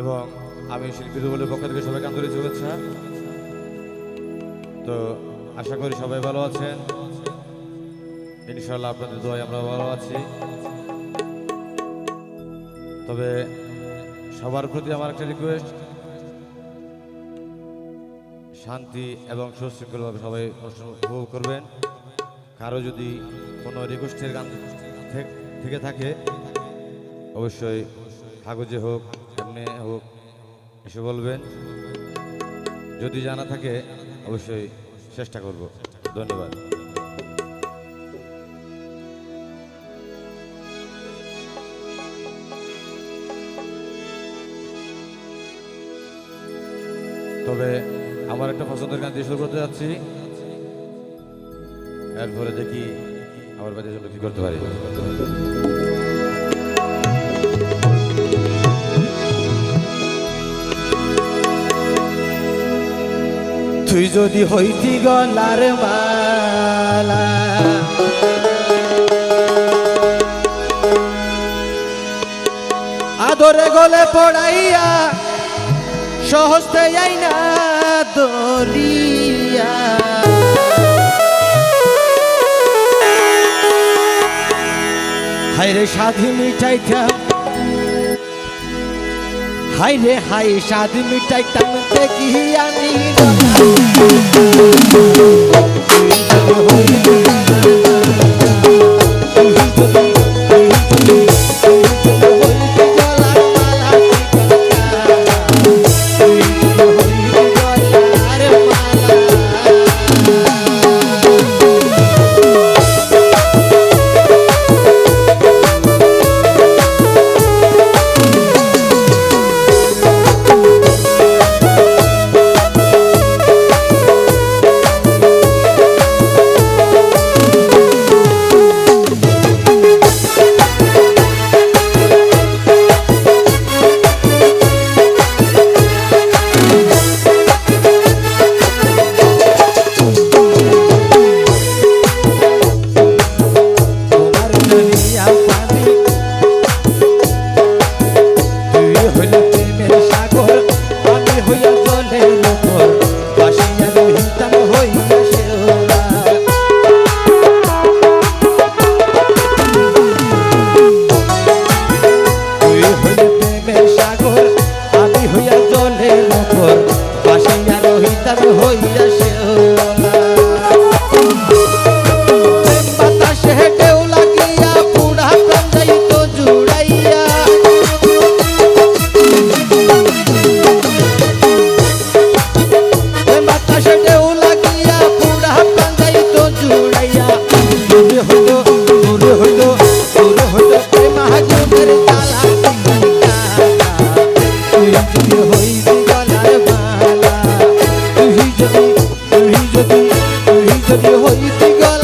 এবং আমি শিল্পী রুবেলের পক্ষ থেকে সবাইকে আন্তরিক শুভেচ্ছা। তো আশা করি সবাই ভালো আছেন। ইনশাল্লাহ আপনাদের দোয়ায় আমরা ভালো আছি। তবে সবার প্রতি আমার একটা রিকোয়েস্ট শান্তি এবং সুশৃঙ্খলভাবে সবাই অনুষ্ঠান উপভোগ করবেন। কারও যদি কোনো রিকোয়েস্টের গান থেকে থাকে, অবশ্যই কাগজে হোক এমনি হোক, এসে বলবেন। যদি জানা থাকে, অবশ্যই চেষ্টা করব। ধন্যবাদ। তবে আমার একটা পছন্দের গান দিয়ে শুরু করতে যাচ্ছি। এরপরে দেখি আমার বাড়ির জন্য কি করতে পারি। তুই যদি হইতি গলার মালা। আদরে গলে পড়াইয়া সহজতে যাই না দরিয়া। হাইরে সাধি মিঠাইতাম হাই রে হাই স্বাদ মিটাই টানতে দেখি আমি যদি